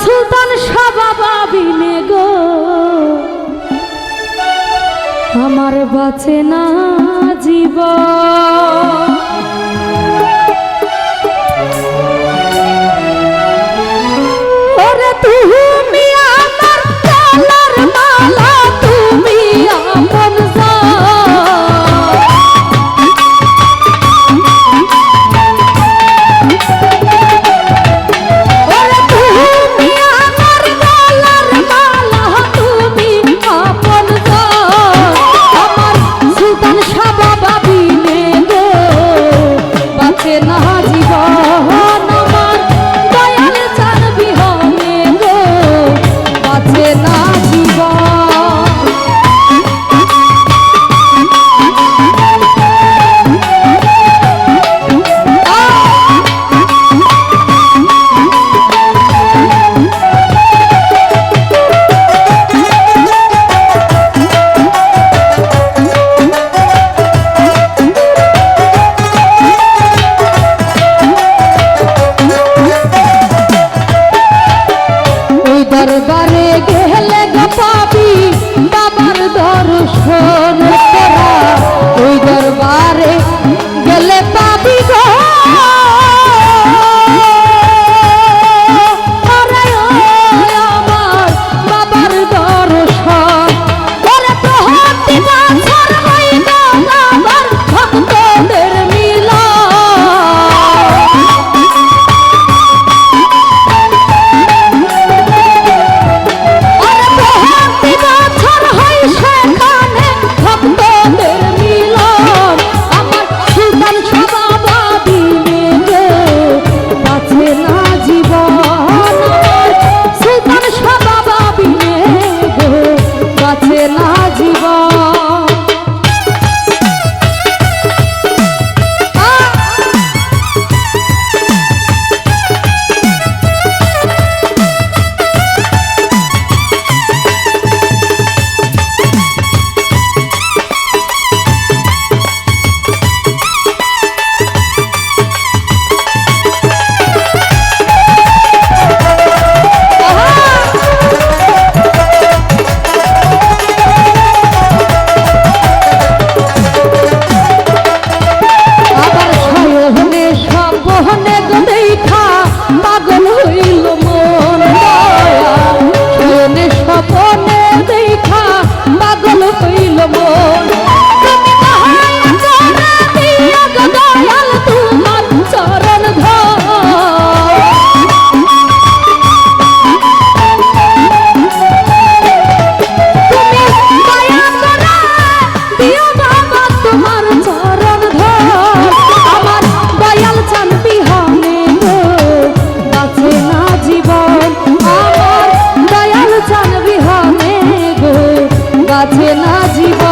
সুলতান সবাবিনে গো। আমার বাঁচে না জীব তুমি আমার তুমি আমার আছে না জীবন?